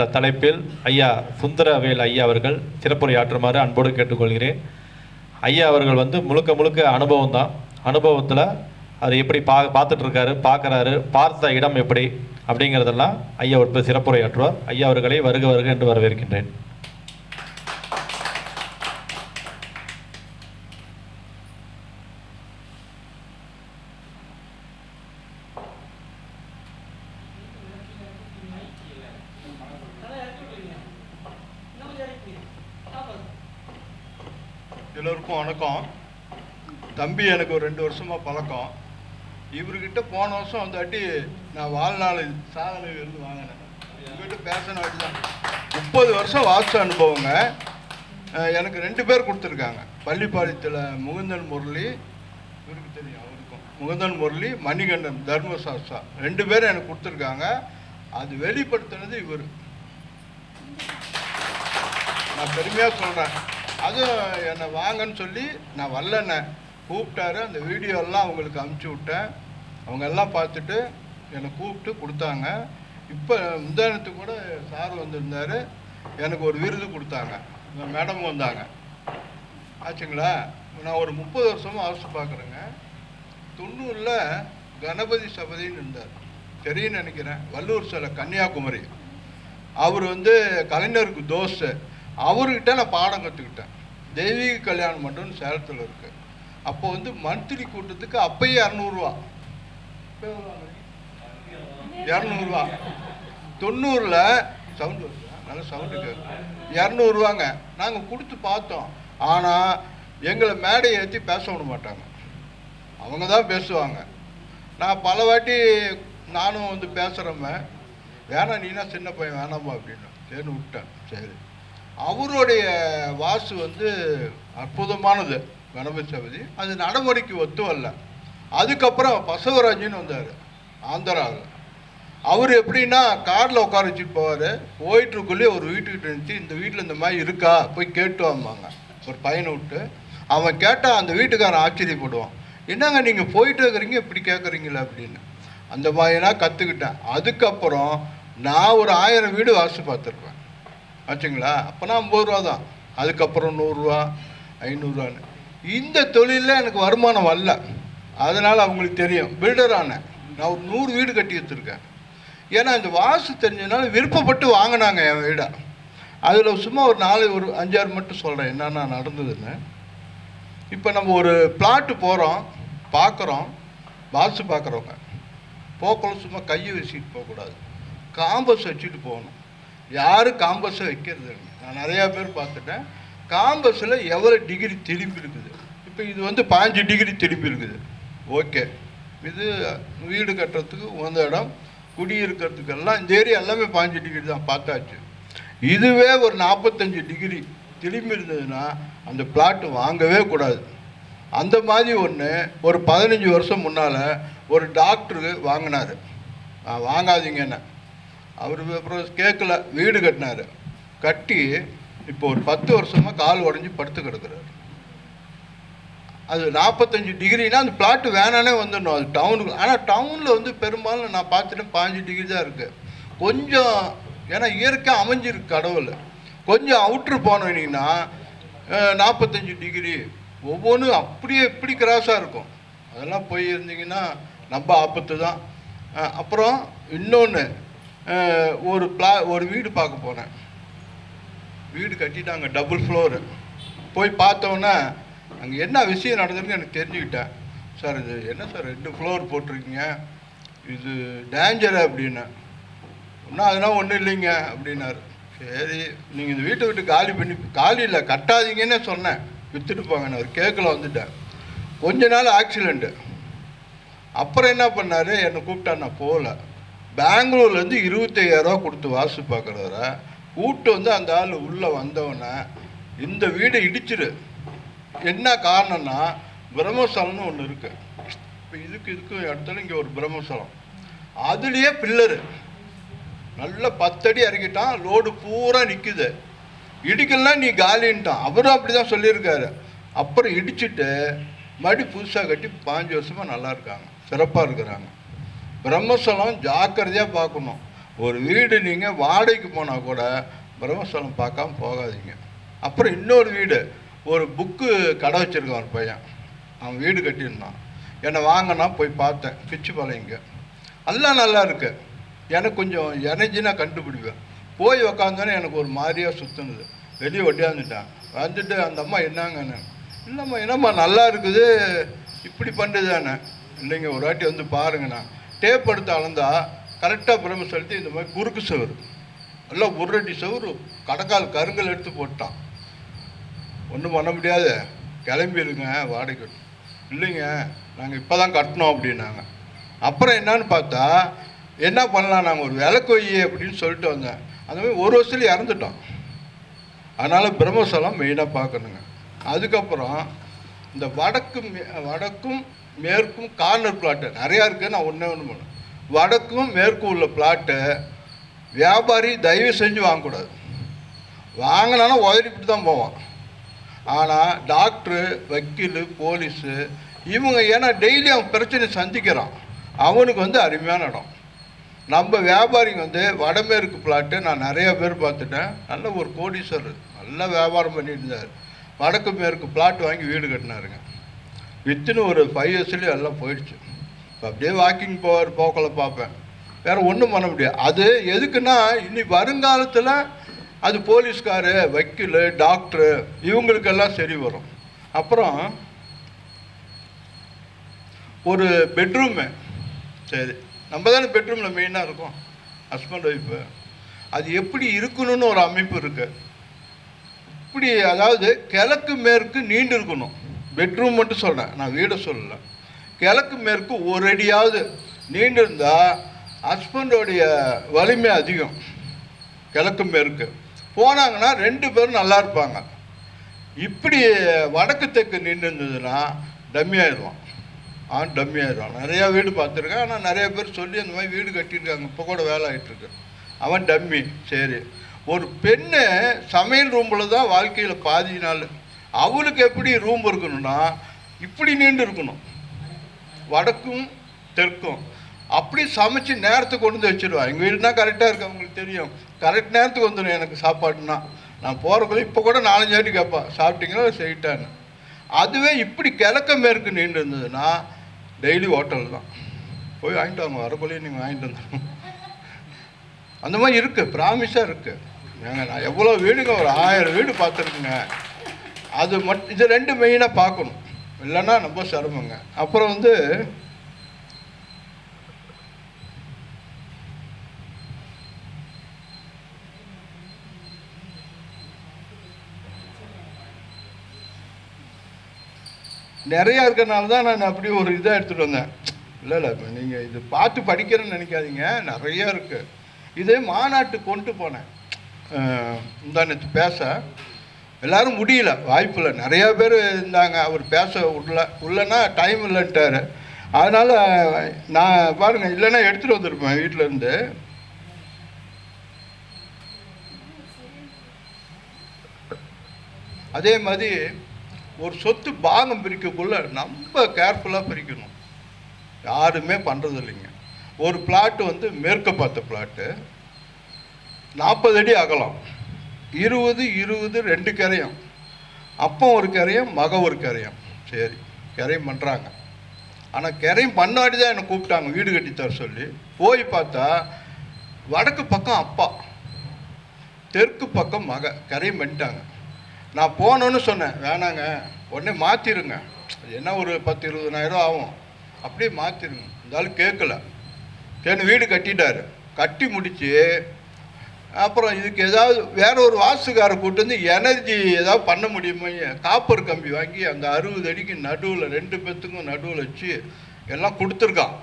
என்ற தலைப்பில் ஐயா சுந்தரவேல் ஐயா அவர்கள் சிறப்புரையாற்றுமாறு அன்போடு கேட்டுக்கொள்கிறேன். ஐயா அவர்கள் வந்து முழுக்க முழுக்க அனுபவம் தான் அனுபவத்தில் அது எப்படி பா பார்த்துட்டு இருக்காரு பார்க்குறாரு பார்த்த இடம் எப்படி அப்படிங்கிறதெல்லாம் ஐயா ஒரு சிறப்புரையாற்றுவார். ஐயா அவர்களை வருக வருக என்று வரவேற்கின்றேன். எல்லோருக்கும் வணக்கம். தம்பி எனக்கு ஒரு ரெண்டு வருஷமாக பழக்கம். இவர்கிட்ட போன வருஷம் வந்தாட்டி நான் வாழ்நாள் சாதனை இருந்து வாங்கினேன். இவர்கிட்ட பேசின தான். முப்பது வருஷம் வாட்ச அனுபவங்க. எனக்கு ரெண்டு பேர் கொடுத்துருக்காங்க. பள்ளிப்பாளையத்தில் முகுந்தன் முரளி இவருக்கு தெரியும் அவருக்கும். முகுந்தன் முரளி மணிகண்டன் தர்மசாஸ்தா. ரெண்டு பேரும் எனக்கு கொடுத்துருக்காங்க. அது வெளிப்படுத்தினது இவர். நான் பெருமையாக சொல்கிறேன் அதுவும் என்னை வாங்கன்னு சொல்லி நான் வரலண்ணே. கூப்பிட்டாரு அந்த வீடியோலாம் அவங்களுக்கு அமுச்சு விட்டேன். அவங்க எல்லாம் பார்த்துட்டு என்னை கூப்பிட்டு கொடுத்தாங்க. இப்போ முந்தானத்துக்கு கூட சார் வந்திருந்தாரு. எனக்கு ஒரு விருது கொடுத்தாங்க. மேடம் வந்தாங்க. ஆச்சுங்களா? நான் ஒரு முப்பது வருஷமாக அரசு பார்க்குறேங்க. தொண்ணூறில் கணபதி சபதின்னு இருந்தார். தெரியும்னு நினைக்கிறேன். வள்ளூர் சிலை கன்னியாகுமரி. அவர் வந்து கலைஞருக்கு தோசை. அவர்கிட்ட நான் பாடம் கற்றுக்கிட்டேன் தெய்வீக கல்யாணம் மண்டபம் சேலத்தில் இருக்கு. அப்போ வந்து மந்த்லி கூட்டத்துக்கு அப்பயே இரநூறுவா இரநூறுவா. தொண்ணூறில் சவுண்டு நல்ல சவுண்டு இரநூறுவாங்க. நாங்கள் கொடுத்து பார்த்தோம். ஆனால் எங்களை மேடை ஏற்றி பேச விட மாட்டாங்க. அவங்க தான் பேசுவாங்க. நான் பல வாட்டி நானும் வந்து பேசுகிறவன் வேணாம் நீனா சின்ன பையன் வேணாமா அப்படின்னு. சரின்னு விட்டேன். சரி. அவருடைய வாசு வந்து அற்புதமானது கணபதி சபதி அது நடைமுறைக்கு ஒத்து வரல. அதுக்கப்புறம் பசவராஜன் வந்தார் ஆந்திராவில். அவர் எப்படின்னா காரில் உட்கார வச்சுட்டு போவார். போயிட்டுருக்குள்ளே ஒரு வீட்டுக்கிட்ட இருந்துச்சு இந்த வீட்டில் இந்த மாதிரி இருக்கா? போய் கேட்டு வாம்பாங்க ஒரு பையனை விட்டு. அவன் கேட்டால் அந்த வீட்டுக்காரன் ஆச்சரியப்படுவான். என்னங்க நீங்கள் போயிட்டு இருக்கிறீங்க இப்படி கேட்குறீங்களா அப்படின்னு. அந்த மாதிரிலாம் கற்றுக்கிட்டேன் அதுக்கப்புறம் நான் ஒரு ஆயிரம் வீடு வாசு பார்த்துருப்பேன். ஆச்சுங்களா? அப்போனா ஐம்பது ரூபா தான். அதுக்கப்புறம் நூறுரூவா ஐநூறுரூவான்னு. இந்த தொழிலில் எனக்கு வருமானம் வரல. அதனால் அவங்களுக்கு தெரியும். பில்டர் ஆனேன் நான் ஒரு நூறு வீடு கட்டி வச்சுருக்கேன். ஏன்னா இந்த வாசு தெரிஞ்சதுனால விருப்பப்பட்டு வாங்கினாங்க என் வீடை. அதில் சும்மா ஒரு நாலு ஒரு அஞ்சாறு மட்டும் சொல்கிறேன் என்னென்ன நடந்ததுன்னு. இப்போ நம்ம ஒரு பிளாட்டு போகிறோம் பார்க்குறோம் வாசு பார்க்குறவங்க போக்குள்ள சும்மா கையை வீசிட்டு போகக்கூடாது. காம்பஸ் வச்சுட்டு போகணும். யாரும் காம்பஸை வைக்கிறது? நான் நிறையா பேர் பார்த்துட்டேன். காம்பஸில் எவ்வளோ டிகிரி திரும்பி இருக்குது? இப்போ இது வந்து பாஞ்சு டிகிரி திரும்பி இருக்குது. ஓகே இது வீடு கட்டுறதுக்கு உந்த இடம் குடியிருக்கிறதுக்கெல்லாம் இந்த ஏரியா எல்லாமே பாஞ்சு டிகிரி தான் பார்த்தாச்சு. இதுவே ஒரு நாற்பத்தஞ்சு டிகிரி திரும்பி இருந்ததுன்னா அந்த பிளாட்டு வாங்கவே கூடாது. அந்த மாதிரி ஒன்று ஒரு பதினஞ்சு வருஷம் முன்னால் ஒரு டாக்டரு வாங்கினார். வாங்காதீங்கன்னு. அவர் அப்புறம் கேட்கல வீடு கட்டினார். கட்டி இப்போ ஒரு பத்து வருஷமாக கால் உடஞ்சி படுத்து கிடக்குறாரு. அது நாற்பத்தஞ்சு டிகிரினா அந்த பிளாட்டு வேணானே வந்துடணும். அது டவுனுக்கு ஆனால் டவுனில் வந்து பெரும்பாலும் நான் பார்த்துட்டேன் பாஞ்சு டிகிரி தான் இருக்குது கொஞ்சம் ஏன்னா இயற்கை அமைஞ்சிருக்கு கடவுள். கொஞ்சம் அவுட்ரு போனீங்கன்னா நாற்பத்தஞ்சு டிகிரி ஒவ்வொன்றும் அப்படியே இப்படி கிராஸாக இருக்கும். அதெல்லாம் போய் இருந்தீங்கன்னா நம்ம ஆபத்து தான். அப்புறம் இன்னொன்று ஒரு பிளா ஒரு வீடு பார்க்க போனேன். வீடு கட்டிட்டாங்க டபுள் ஃப்ளோரு போய் பார்த்தோன்னே அங்கே என்ன விஷயம் நடந்ததுன்னு எனக்கு தெரிஞ்சுக்கிட்டேன். சார் இது என்ன சார் ரெண்டு ஃப்ளோர் போட்டிருக்கீங்க? இது டேஞ்சர் அப்படின்னு. ஒன்றும் அதெல்லாம் ஒன்றும் இல்லைங்க அப்படின்னாரு. சரி நீங்கள் இந்த வீட்டை விட்டு காலி பண்ணி காலி இல்லை கட்டாதீங்கன்னே சொன்னேன். விற்றுட்டு போங்கன்னு அவர் கேட்கல வந்துட்டேன். கொஞ்ச நாள் ஆக்சிடெண்ட்டு அப்புறம் என்ன பண்ணார்? என்னை கூப்பிட்டா நான் போகல. பெங்களூர்லேருந்து இருபத்தையாயிரரூவா கொடுத்து வாசு பார்க்குறவர கூப்பிட்டு வந்து அந்த ஆள் உள்ளே வந்தவொடனே இந்த வீடை இடிச்சிரு. என்ன காரணம்னா பிரம்மஸ்தலம்னு ஒன்று இருக்குது இப்போ இதுக்கு இதுக்கும் இடத்துல இங்கே ஒரு பிரம்மஸ்தலம் அதுலேயே பில்லரு. நல்ல பத்தடி இறக்கிட்டான் லோடு பூரா நிற்குது இடிக்கலாம் நீ காலின்ட்டான். அவரும் அப்படி தான் சொல்லியிருக்காரு. அப்புறம் இடிச்சிட்டு மறுபடி புதுசாக கட்டி பாஞ்சு வருஷமாக நல்லா இருக்காங்க. சிறப்பாக இருக்கிறாங்க. பிரம்மஸ்தலம் ஜாக்கிரதையாக பார்க்கணும். ஒரு வீடு நீங்கள் வாடகைக்கு போனால் கூட பிரம்மஸ்தலம் பார்க்காம போகாதீங்க. அப்புறம் இன்னொரு வீடு ஒரு புக்கு கடை வச்சுருக்கான் ஒரு பையன். அவன் வீடு கட்டியிருந்தான். என்னை வாங்கினா போய் பார்த்தேன் பிச்சு பழையங்க எல்லாம் நல்லா இருக்கு. எனக்கு கொஞ்சம் எனர்ஜினா கண்டுபிடிப்பேன். போய் உக்காந்தோன்னே எனக்கு ஒரு மாதிரியாக சுற்றுனது வெளியே ஒட்டியாந்துட்டேன். வந்துட்டு அந்த அம்மா என்னங்கன்னு இல்லைம்மா என்னம்மா நல்லா இருக்குது இப்படி பண்ணுதானே இல்லைங்க ஒரு வாட்டி வந்து பாருங்கண்ணா. டேப் எடுத்து அளந்தா கரெக்டாக பிரம்ம செலுத்தி இந்த மாதிரி குறுக்கு சவுறு. எல்லாம் ஒரு ரெண்டு சவுறு கடக்கால் கருங்கல் எடுத்து போட்டான். ஒன்றும் பண்ண முடியாது. கிளம்பிடுங்க வாடகை இல்லைங்க நாங்கள் இப்போ தான் கட்டினோம் அப்படின்னாங்க. அப்புறம் என்னன்னு பார்த்தா என்ன பண்ணலாம் நாங்கள் ஒரு விளக்கு கொய்யே அப்படின்னு சொல்லிட்டு வந்தேன். அந்த மாதிரி ஒரு வருஷத்துல இறந்துட்டோம். அதனால் பிரம்மசலம் மெயினாக பார்க்கணுங்க. அதுக்கப்புறம் இந்த வடக்கு மே- வடக்கும் மேற்கும் கார்னர் பிளாட்டு நிறையா இருக்குது நான் ஒன்றே ஒன்று பண்ணேன் வடக்கும் மேற்கும் உள்ள பிளாட்டை வியாபாரி தயவு செஞ்சு வாங்கக்கூடாது. வாங்கினாலும் உதறிப்பிட்டு தான் போவான். ஆனால் டாக்டரு வக்கீல் போலீஸு இவங்க ஏன்னா டெய்லி அவன் பிரச்சனை சந்திக்கிறான். அவனுக்கு வந்து அருமையான இடம். நம்ம வியாபாரிங்க வந்து வடமேற்கு பிளாட்டு நான் நிறைய பேர் பார்த்துட்டேன். நல்ல ஒரு கோடீஸ்வரர் நல்ல வியாபாரம் பண்ணிட்டு இருந்தார் வடக்கு மேற்கு பிளாட் வாங்கி வீடு கட்டினாருங்க. வித்தின் ஒரு ஃபைவ் இயர்ஸ்லேயும் எல்லாம் போயிடுச்சு. இப்போ அப்படியே வாக்கிங் போவார் போக்கில் பார்ப்பேன். வேறு ஒன்றும் பண்ண முடியாது. அது எதுக்குன்னா இனி வருங்காலத்தில் அது போலீஸ்காரு வக்கீல் டாக்டரு இவங்களுக்கெல்லாம் சரி வரும். அப்புறம் ஒரு பெட்ரூமு சரி நம்ம தானே பெட்ரூமில் மெயினாக இருக்கும். ஹஸ்பண்ட் ஒய்ஃபு அது எப்படி இருக்கணும்னு ஒரு அமைப்பு இருக்குது இப்படி அதாவது கிழக்கு மேற்கு நீண்டு இருக்கணும். பெட்ரூம் மட்டும் சொல்கிறேன் நான் வீடை சொல்லலை. கிழக்கு மேற்கு ஒரு அடியாவது நீண்டு இருந்தால் ஹஸ்பண்டோடைய வலிமை அதிகம். கிழக்கு மேற்கு. போனாங்கன்னா ரெண்டு பேரும் நல்லா இருப்பாங்க. இப்படி வடக்கு தெற்கு நின்று இருந்ததுன்னா டம்மி ஆயிடுவான். ஆண் டம்மி ஆயிடுவான். நிறையா வீடு பார்த்துருக்கேன். ஆனால் நிறைய பேர் சொல்லி அந்த மாதிரி வீடு கட்டியிருக்காங்க. இப்போ கூட வேலை ஆகிட்டுருக்கு அவன் டம்மி. சரி. ஒரு பெண்ணு சமையல் ரூமில் தான் வாழ்க்கையில் பாதி நாள் அவளுக்கு எப்படி ரூம் இருக்கணும்னா இப்படி நீண்டு இருக்கணும். வடக்கும் தெற்கும். அப்படி சமைச்சு நேரத்துக்கு கொண்டு வந்து வச்சிருவா எங்கள் வீடுனா கரெக்டாக இருக்கு அவங்களுக்கு தெரியும். கரெக்ட் நேரத்துக்கு வந்துடும் எனக்கு சாப்பாடுனா நான் போகிறக்குள்ள இப்போ கூட நாலஞ்சு வாட்டி கேட்பா சாப்பிட்டீங்களா செய்யிட்டான்னு? அதுவே இப்படி கிழக்க மேற்கு நீண்டு இருந்ததுன்னா டெய்லி ஹோட்டல் தான். போய் வாங்கிட்டு வாங்க வரக்குள்ளேயே நீங்கள் வாங்கிட்டு வந்துடணும் அந்த மாதிரி இருக்குது ப்ராமிஸாக இருக்குது ஏங்க நான் எவ்வளோ வீடுங்க ஒரு ஆயிரம் வீடு பார்த்துருக்குங்க. அது மட் இது ரெண்டு மெயினாக பார்க்கணும். இல்லைன்னா ரொம்ப சிரமங்க. அப்புறம் வந்து நிறையா இருக்கிறனால தான் நான் அப்படி ஒரு இதாக எடுத்துகிட்டு வந்தேன். இல்லை இல்லை நீங்கள் இது பார்த்து படிக்கிறேன்னு நினைக்காதீங்க. நிறையா இருக்குது இது மாநாட்டு கொண்டு போனேன். முந்தானத்து பேச. எல்லாரும் முடியல. வாய்ப்பு இல்லை நிறையா பேர் இருந்தாங்க. அவர் பேச உள்ள உள்ளனா டைம் இல்லைன்ட்டார். அதனால் நான் பாருங்கள் இல்லைன்னா எடுத்துகிட்டு வந்துருப்பேன் வீட்டில் இருந்து. அதே மாதிரி ஒரு சொத்து பாகம் பிரிக்கக்குள்ள ரொம்ப கேர்ஃபுல்லாக பிரிக்கணும். யாருமே பண்ணுறது இல்லைங்க ஒரு பிளாட்டு வந்து மேற்க பார்த்த பிளாட்டு நாற்பது அடி அகலம். இருபது இருபது ரெண்டு கரையும். அப்போ ஒரு கரையும் மக ஒரு கரையும். சரி கரையும் பண்ணுறாங்க ஆனால் கரையும் பண்ணாடி தான் என்னை கூப்பிட்டாங்க வீடு கட்டித்தர சொல்லி. போய் பார்த்தா வடக்கு பக்கம் அப்பா தெற்கு பக்கம் மக கரையும் பண்ணிட்டாங்க. நான் போனோன்னு சொன்னேன் வேணாங்க உடனே மாற்றிருங்க என்ன ஒரு பத்து இருபதனாயிரம் ஆகும். அப்படியே மாற்றிருங்க இருந்தாலும் கேட்கல. கேன்னு வீடு கட்டிட்டாரு. கட்டி முடித்து அப்புறம் இதுக்கு ஏதாவது வேற ஒரு வாசுகாரை கூட்டு வந்து எனர்ஜி ஏதாவது பண்ண முடியுமா? காப்பர் கம்பி வாங்கி அந்த அறுபது அடிக்கு நடுவில் ரெண்டு பேத்துக்கும் நடுவில் வச்சு எல்லாம் கொடுத்துருக்கான்.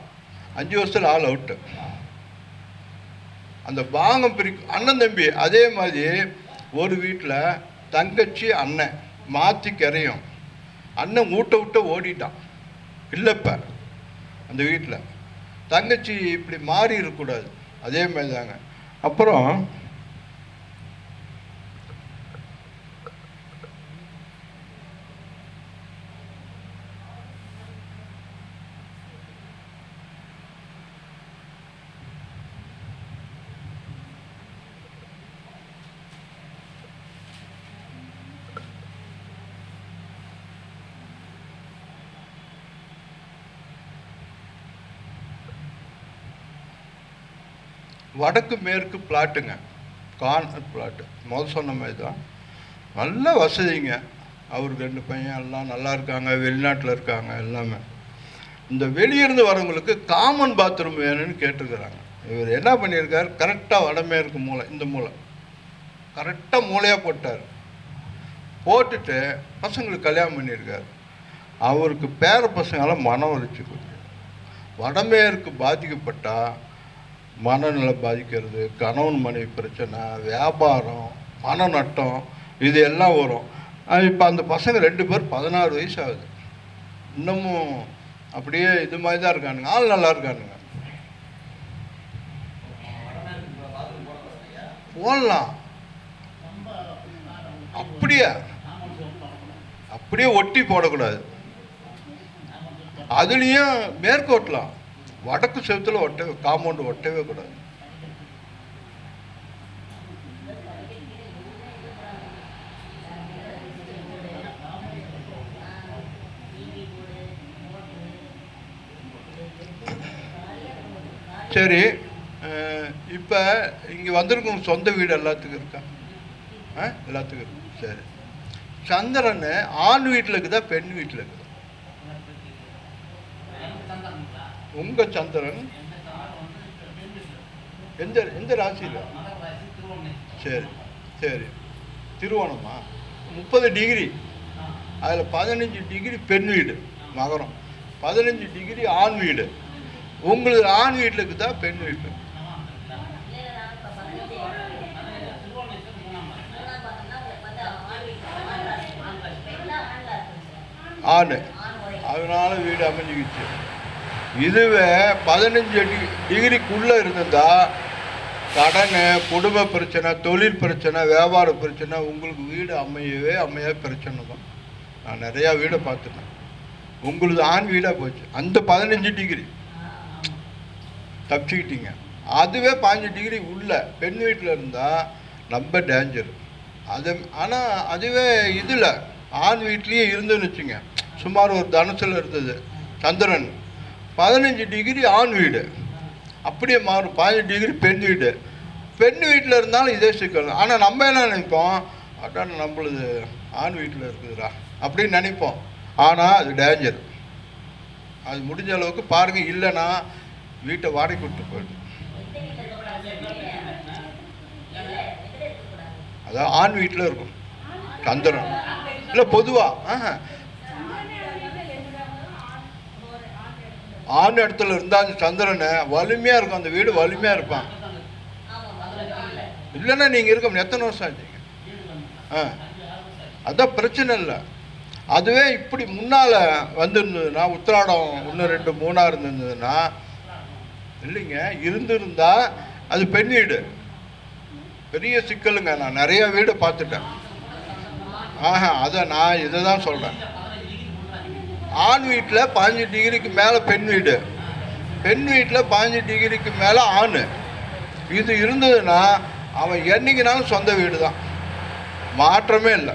அஞ்சு வருஷத்தில் ஆள் அவுட்டு அந்த பாங்கம் பிரிக்கும் அண்ணன் தம்பி அதே மாதிரி ஒரு வீட்டில் தங்கச்சி அண்ணன் மாற்றி கரையும். அண்ணன் ஊட்ட விட்டு ஓடிட்டான். இல்லைப்ப அந்த வீட்டில் தங்கச்சி இப்படி மாறி இருக்கக்கூடாது. அதே மாதிரி தாங்க அப்புறம் வடக்கு மேற்கு பிளாட்டுங்க. Corner plot. முதல் சொன்ன மாதிரி தான் நல்ல வசதிங்க. அவருக்கு ரெண்டு பையன் எல்லாம் நல்லா இருக்காங்க. வெளிநாட்டில் இருக்காங்க எல்லாமே. இந்த வெளியிருந்து வரவங்களுக்கு காமன் பாத்ரூம் வேணும்னு கேட்டிருக்கிறாங்க இவர் என்ன பண்ணியிருக்காரு? கரெக்டாக வடமேற்கு மூலை இந்த மூலை கரெக்டாக மூலையாக போட்டார். போட்டுட்டு பசங்களுக்கு கல்யாணம் பண்ணியிருக்காரு. அவருக்கு பேர பசங்களாம் மனம் வலிச்சு வடமேற்கு பாதிக்கப்பட்டால் மனநிலை பாதிக்கிறது கணவன் மனைவி பிரச்சனை வியாபாரம் பண நட்டம் இது எல்லாம் வரும். இப்போ அந்த பசங்க ரெண்டு பேர் பதினாறு வயசு ஆகுது. இன்னமும் அப்படியே இது மாதிரி தான் இருக்கானுங்க. ஆள் நல்லா இருக்கானுங்க. போடலாம். அப்படியே அப்படியே ஒட்டி போடக்கூடாது. அதுலேயும் மேற்கோட்டலாம். வடக்கு செவத்தில் ஒட்டவே காம்பவுண்டு ஒட்டவே கூடாது. சரி இப்போ இங்கே வந்திருக்கும் சொந்த வீடு எல்லாத்துக்கும் இருக்கா? ஆ எல்லாத்துக்கும் இருக்கு. சரி. சந்திரன் ஆண் வீட்டில் இருக்குதா பெண் வீட்டில் இருக்கு? உங்க சந்திரன் எந்த எந்த ராசியில்? சரி சரி. திருவோணமா? முப்பது டிகிரி. அதில் பதினஞ்சு டிகிரி பெண் வீடு மகரம். பதினஞ்சு டிகிரி ஆண் வீடு. உங்களுக்கு ஆண் வீட்டில் தான் பெண் வீடு. ஆண். அதனால வீடு அமைஞ்சுக்கிச்சு. இதுவே பதினஞ்சு டி டிகிரிக்குள்ளே இருந்திருந்தால் கடன் குடும்ப பிரச்சனை தொழில் பிரச்சனை வியாபார பிரச்சனை உங்களுக்கு வீடு அமையவே அமைய பிரச்சனை தான். நான் நிறையா வீடை பார்த்துட்டேன் உங்களுக்கு ஆண் வீடாக போச்சு. அந்த பதினஞ்சு டிகிரி. தப்பிச்சுக்கிட்டீங்க. அதுவே பாஞ்சு டிகிரி உள்ள பெண் வீட்டில் இருந்தால் ரொம்ப டேஞ்சர் அது ஆனால் அதுவே இதில் ஆண் வீட்லேயே இருந்துன்னு வச்சுங்க. சுமார் ஒரு தனுசில் இருந்தது. சந்திரன். பதினஞ்சு டிகிரி ஆண் வீடு. அப்படியே மாறும். பதினஞ்சு டிகிரி பெண் வீடு. பெண் வீட்டில் இருந்தாலும் இதே சிக்கல். ஆனால் நம்ம என்ன நினைப்போம்? அதான் நம்மளுது ஆண் வீட்டில் இருக்குதுடா. அப்படின்னு நினைப்போம். ஆனால் அது டேஞ்சர் அது முடிஞ்ச அளவுக்கு பாருங்கள் இல்லைன்னா வீட்டை வாடகை விட்டு போயிடும். அதான் ஆண் வீட்டில் இருக்கும். சந்திரன் இல்லை பொதுவாக ஆண் இடத்துல இருந்தால் அந்த சந்திரனை வலிமையாக இருக்கும். அந்த வீடு வலிமையாக இருப்பான். இல்லைன்னா நீங்கள் இருக்க எத்தனை வருஷம் ஆச்சு? ஆ. அதான் பிரச்சனை இல்லை. அதுவே இப்படி முன்னால் வந்திருந்ததுன்னா உத்திராடம் ஒன்று ரெண்டு மூணாக இருந்திருந்ததுன்னா இல்லைங்க இருந்திருந்தால் அது பெண் வீடு. பெரிய சிக்கலுங்க. நான் நிறைய வீடு பார்த்துட்டேன். ஆஹா அதை நான் இதை தான் சொல்கிறேன் ஆண் வீட்டில் பதினஞ்சு டிகிரிக்கு மேலே பெண் வீடு. பெண் வீட்டில் பதினஞ்சு டிகிரிக்கு மேலே ஆண். இது இருந்ததுன்னா அவன் என்னைக்குனாலும் சொந்த வீடு தான் மாற்றமே இல்லை.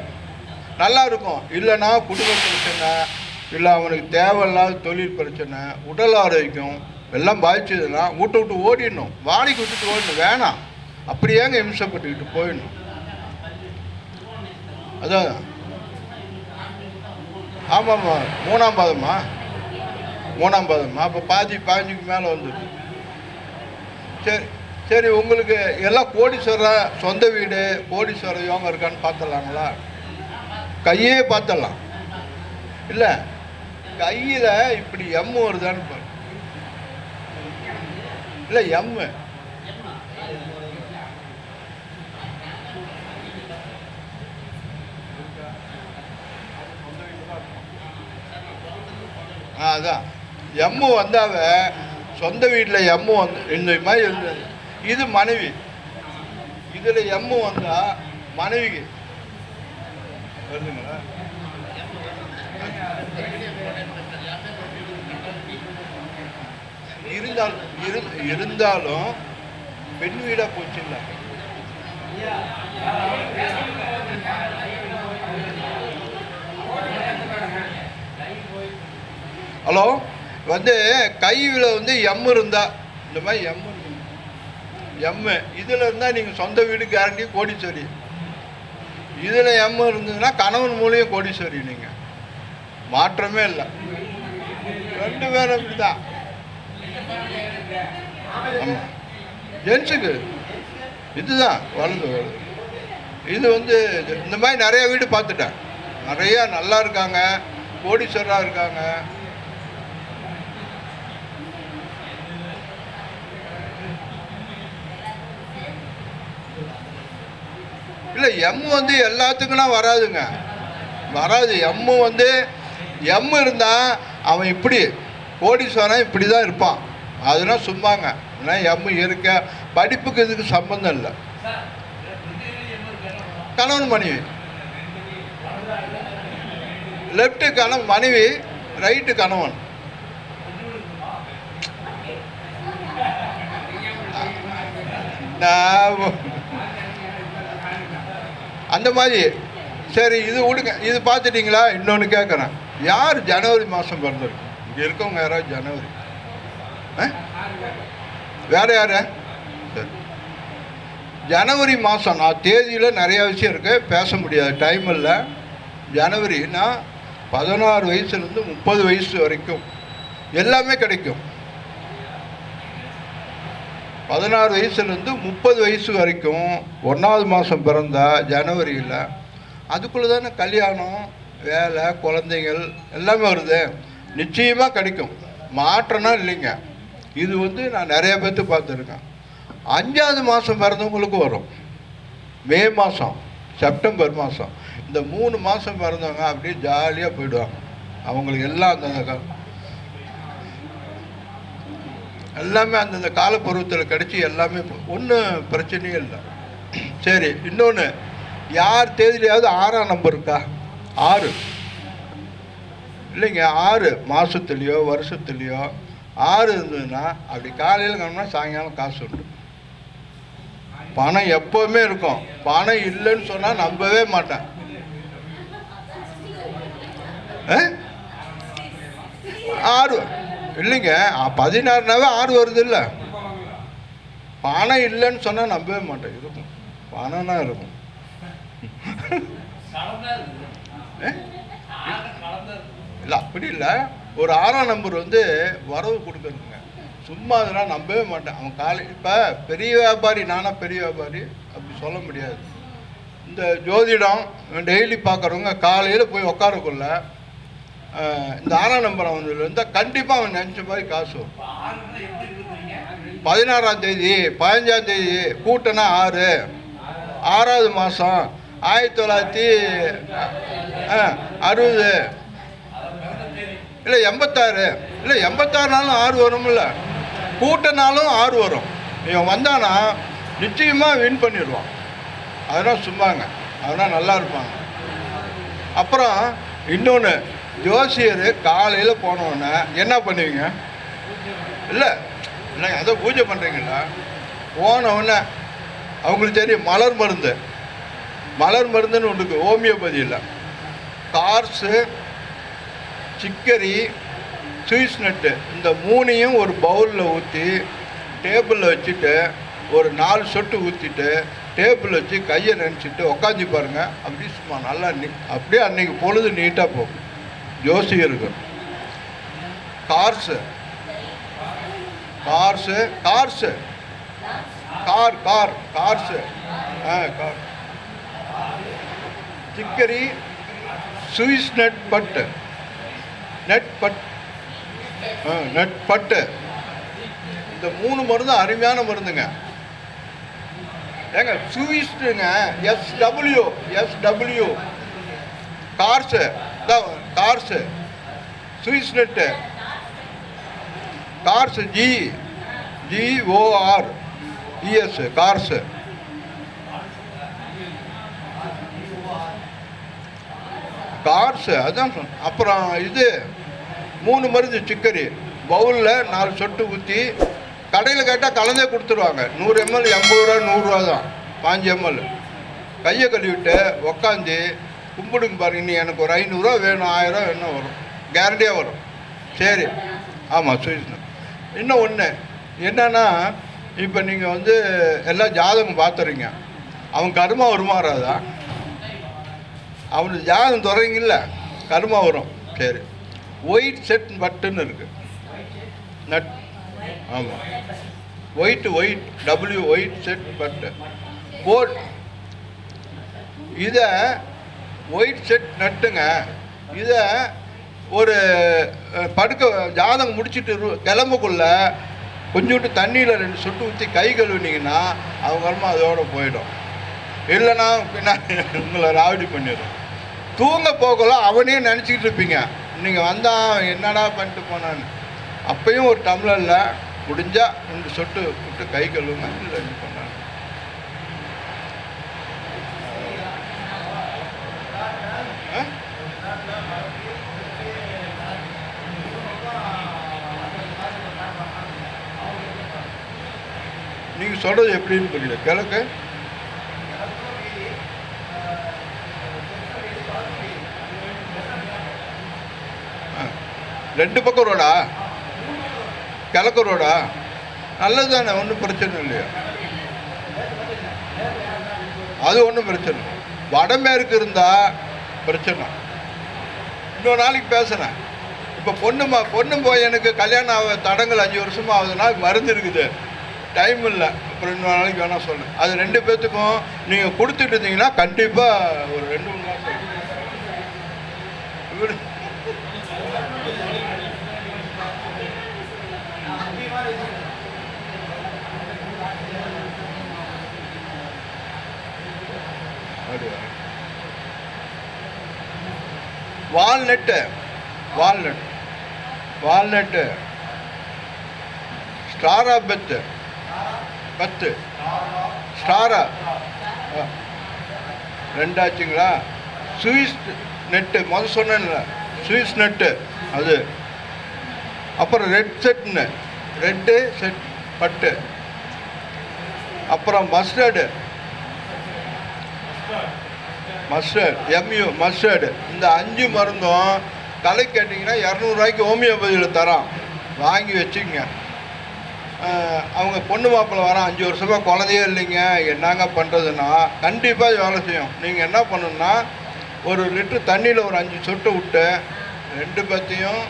நல்லா இருக்கும். இல்லைன்னா குடும்ப பிரச்சனை இல்லை அவனுக்கு தேவையில்லாத தொழில் பிரச்சனை உடல் ஆரோக்கியம் எல்லாம் பாதிச்சதுன்னா வீட்டை விட்டு ஓடிடணும். வாடகை விட்டுட்டு ஓடணும். வேணாம். அப்படியேங்க இம்சப்பட்டுக்கிட்டு போயிடணும். அதான். ஆமாம்மா மூணாம் பாதம்மா. மூணாம் பாதம்மா. அப்போ பாதி பாஞ்சுக்கு மேலே வந்துடுது சரி சரி உங்களுக்கு எல்லாம் கோடீஸ்வரர் சொந்த வீடு கோடீஸ்வரர் யோகம் இருக்கான்னு பார்த்துடலாங்களா? கையே பார்த்துடலாம். இல்லை கையில் இப்படி எம்மு வருதான்னு இல்லை எம்மு அதான். எம்மு வந்தாவ சொந்த வீட்டில் எம்மு வந்து இந்த மாதிரி இருந்தது இது மனைவி. இதில் எம்மு வந்தால் மனைவிக்கு. வருதுங்களா? இருந்தால் இரு- இருந்தாலும் பெண் வீடாக போச்சு ஹலோ? வந்து கையில் வந்து எம் இருந்தா இந்த மாதிரி எம் எம்மு இதில் இருந்தால் நீங்கள் சொந்த வீடு கேரண்டி கோடீஸ்வரி. இதில் எம் இருந்ததுன்னா கணவன் மூலியம் கோடீஸ்வரி நீங்கள் மாற்றமே இல்லை. ரெண்டு பேரும் இப்படி தான் ஆமாம் ஜென்ஸுக்கு. இதுதான் வளர்ந்து வருது இது வந்து இந்த மாதிரி நிறைய வீடு பார்த்துட்டேன். நிறையா நல்லா இருக்காங்க கோடீஸ்வரராக இருக்காங்க. இல்லை எம் வந்து எல்லாத்துக்குன்னா வராதுங்க. வராது. எம்மு வந்து எம் இருந்தால் அவன் இப்படி கோடீஸ்வரன் இப்படி தான் இருப்பான். அதெல்லாம் சும்மாங்க. ஏன்னா எம் இருக்க படிப்புக்கு இதுக்கு சம்பந்தம் இல்லை. கணவன் மனைவி. லெஃப்ட்டு கணவன் மனைவி ரைட்டு கணவன். நான் அந்த மாதிரி. சரி இது விடுங்க இது பார்த்துட்டிங்களா? இன்னொன்று கேட்குறேன். யார் ஜனவரி மாதம் பிறந்திருக்கு? இங்கே இருக்கவங்க யாராவது ஜனவரி? ஆ? யார்? சரி. ஜனவரி மாதம் நான் தேதியில் நிறைய விஷயம் இருக்குது பேச முடியாது. டைம் இல்லை. ஜனவரினா பதினாறு வயசுலேருந்து முப்பது வயசு வரைக்கும். எல்லாமே கிடைக்கும். பதினாறு வயசுலேருந்து முப்பது வயசு வரைக்கும் ஒன்றாவது மாதம் பிறந்தா ஜனவரியில் அதுக்குள்ளே தானே கல்யாணம் வேலை குழந்தைகள் எல்லாமே வருது. நிச்சயமாக கிடைக்கும். மாற்றம்னா இல்லைங்க. இது வந்து நான் நிறைய பேர்த்து பார்த்துருக்கேன். அஞ்சாவது மாதம் பிறந்தவங்களுக்கு வரும். மே மாதம் செப்டம்பர் மாதம். இந்த மூணு மாதம் பிறந்தவங்க அப்படியே ஜாலியாக போயிடுவாங்க. அவங்களுக்கு எல்லாம் அந்த எல்லாமே அந்தந்த காலப்பருவத்தில் கிடச்சி எல்லாமே ஒன்றும் பிரச்சனையே இல்லை. சரி இன்னொன்று யார் தேதியிலையாவது ஆறாம் நம்பர் இருக்கா? ஆறு. இல்லைங்க ஆறு. மாதத்துலேயோ வருஷத்துலேயோ ஆறு இருந்ததுன்னா அப்படி காலையில் கிளம்புனா சாயங்காலம் காசு உண்டு. பணம் எப்போவுமே இருக்கும். பணம் இல்லைன்னு சொன்னால் நம்பவே மாட்டேன். ஆ? ஆறு. இல்லைங்க பதினாறுனாவே ஆறு வருது இல்லை பணம் இல்லைன்னு சொன்னால் நம்பவே மாட்டேன். இருக்கும். பணம்னா இருக்கும்? இல்லை அப்படி இல்லை. ஒரு ஆறாம் நம்பர் வந்து வரவு கொடுக்குறதுங்க சும்மா அதெல்லாம் நம்பவே மாட்டேன். அவன் காலை இப்போ பெரிய வியாபாரி நானா பெரிய வியாபாரி அப்படி சொல்ல முடியாது. இந்த ஜோதிடம் டெய்லி பார்க்குறவங்க காலையில் போய் உட்காரக்குள்ள இந்த ஆறாம் நம்பர் அவன் இருந்தால் கண்டிப்பாக அவன் நினச்ச மாதிரி காசு வரும். பதினாறாம் தேதி பதினஞ்சாம் தேதி கூட்டனா ஆறு. ஆறாவது மாதம் ஆயிரத்தி தொள்ளாயிரத்தி அறுபது. இல்லை எண்பத்தாறு. இல்லை எண்பத்தாறுனாலும் ஆறு வரும்ல. கூட்டனாலும் ஆறு வரும். இவன் வந்தானா நிச்சயமாக வின் பண்ணிடுவான். அதெல்லாம் சும்மாங்க. அதெல்லாம் நல்லா இருப்பாங்க அப்புறம் இன்னொன்று ஜோசியர் காலையில் போனோடனே என்ன பண்ணுவீங்க? இல்லை இல்லைங்க அதை பூஜை பண்ணுறீங்களா போனவுடனே அவங்களுக்கு தெரியும் மலர் மருந்து. மலர் மருந்துன்னு ஒன்று இருக்கு ஹோமியோபதியில் கார்ஸு சிக்கரி சுவிஸ் நட்டு இந்த மூணையும் ஒரு பவுலில் ஊற்றி டேபிளில் வச்சுட்டு ஒரு நாலு சொட்டு ஊற்றிட்டு டேபிள் வச்சு கையை நினச்சிட்டு உக்காந்து பாருங்கள் அப்படி சும்மா நல்லா நீ அப்படியே அன்றைக்கி பொழுது நீட்டாக போகும். ஜோசியர்கள் cars. Cars cars. Car car cars. ஆ கார். சிக்கரி சுவிஸ் நட் பட்டு. நெட் பட் ஆ நெட் பட்டு. இந்த மூணு மருந்து அருமையான மருந்துங்க. ஏங்க சுவிஸ்டுங்க S W S W cars. Cars swiss net cars G G O R E S cars cars அதான் சொன்னேன் அப்புறம் இது மூணு மருந்து சிக்கரி. பவுலில் நாலு சொட்டு ஊற்றி கடையில் கேட்டால் கலந்தே கொடுத்துருவாங்க. நூறு எம்எல் எண்பது ரூபா நூறுரூவா தான். பாஞ்சு எம்எல். கையை கழுவிட்டு உக்காந்து கும்பிடுங்க பாருங்க இன்னும் எனக்கு ஒரு ஐநூறுரூவா வேணும் ஆயிரம் வேணும் வரும். கேரண்டியாக வரும். சரி. ஆமாம் சுவிஸ் இன்னும் ஒன்று என்னென்னா இப்போ நீங்கள் வந்து எல்லாம் ஜாதகம் பார்த்துறீங்க அவன் கருமா வருமாறாதா அவனுக்கு ஜாதகம் துறைங்கல்ல கருமா வரும். சரி. ஒயிட் செட் பட்டுன்னு இருக்கு. நட் ஆமாம் white white W white set பட்டு. போட் இதை ஒயிட் செட் நட்டுங்க. இதை ஒரு படுக்க ஜாதகம் முடிச்சிட்டு கிளம்புக்குள்ள கொஞ்சோண்டு தண்ணியில் ரெண்டு சொட்டு ஊற்றி கை கழுவினீங்கன்னா அவங்க வரமா அதோட போயிடும். இல்லைன்னா பின்னாடி உங்களை ராவடி பண்ணிடும். தூங்க போகல அவனே நினச்சிக்கிட்டு இருப்பீங்க. நீங்கள் வந்தால் என்னடா பண்ணிட்டு போனான்னு. அப்பயும் ஒரு டம்ளரில் முடிஞ்சால் ரெண்டு சொட்டு விட்டு கை கழுவுங்க இல்லை இது பண்ணாங்க ஆ? சொல்கிறது எப்படின்னு புரியல கிழக்கு. ஆ. ரெண்டு பக்கம் ரோடா? கிழக்கு ரோடா? நல்லது தானே ஒன்றும் பிரச்சனை இல்லையா. அது ஒன்றும் பிரச்சனை இல்லை. வடமேற்கு இருந்தால் பிரச்சனை. இன்னொரு நாளைக்கு பேசுகிறேன் இப்போ பொண்ணுமா பொண்ணு போய் எனக்கு கல்யாணம் ஆக தடங்கள் அஞ்சு வருஷமாக ஆகுதுன்னா மருந்து இருக்குது. டைம் இல்லை. அப்புறம் இன்னொரு நாளைக்கு வேணால் சொல்லுங்கள் அது ரெண்டு பேர்த்துக்கும் நீங்கள் கொடுத்துட்டு இருந்தீங்கன்னா கண்டிப்பாக ஒரு ரெண்டு மூணு மாதம் இவரு வால்நட்டு வால்நட் வால்நட்டு பெத்து. பத்து. ஸ்டாரா? ரெண்டாச்சுங்களா? Swiss net. முதல் சொன்னேன்ல. Swiss net. அது. அப்புறம் ரெட் செட்னு. ரெட்டு செட் பட்டு. அப்புறம் மஸ்டர்டு. மஸ்டர்ட். Mu mustard. இந்த அஞ்சு மருந்தும் தலை கேட்டிங்கன்னா இரநூறுவாய்க்கு ஹோமியோபதியில் தரோம் வாங்கி வச்சுக்கங்க. அவங்க பொண்ணு மாப்பிள்ளை வர அஞ்சு வருஷமாக குழந்தையே இல்லைங்க. என்னங்க பண்ணுறதுன்னா கண்டிப்பாக வேலை செய்யும். நீங்கள் என்ன பண்ணணும்னா ஒரு லிட்டர் தண்ணியில் ஒரு அஞ்சு சொட்டு விட்டு ரெண்டு பற்றியும்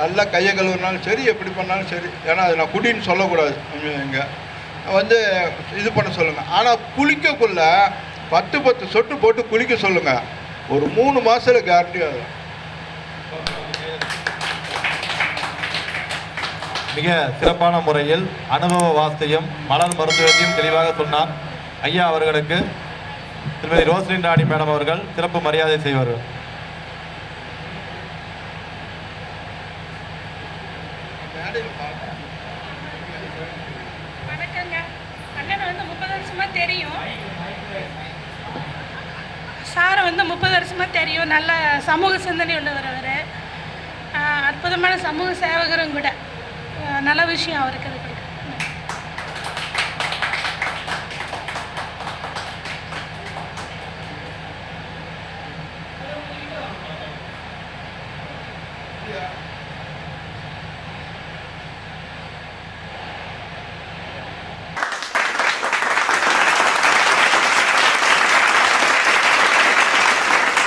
நல்லா கையை கழுவுனாலும் சரி எப்படி பண்ணாலும் சரி. ஏன்னா அது நான் குடின்னு சொல்லக்கூடாது. இங்கே வந்து இது பண்ண சொல்லுங்கள் ஆனால் குளிக்கக்குள்ள பத்து பத்து சொட்டு போட்டு குளிக்க சொல்லுங்கள் ஒரு மூணு மாதத்தில் கேரண்டி ஆகும் மிக சிறப்பான முறையில் அனுபவ வாஸ்தையும் மலர் மருத்துவத்தையும் தெளிவாக சொன்னார். ஐயா அவர்களுக்கு திருமதி ரோஸ்லின் ராணி மேடம் அவர்கள் சிறப்பு மரியாதை செய்வார்கள். வந்து முப்பது தெரியும். சாரை வந்து முப்பது வருஷமாக தெரியும். நல்ல சமூக சிந்தனை உள்ளவர் அவர். அற்புதமான சமூக சேவகரும் கூட. நல்ல விஷயம் அவருக்கு அது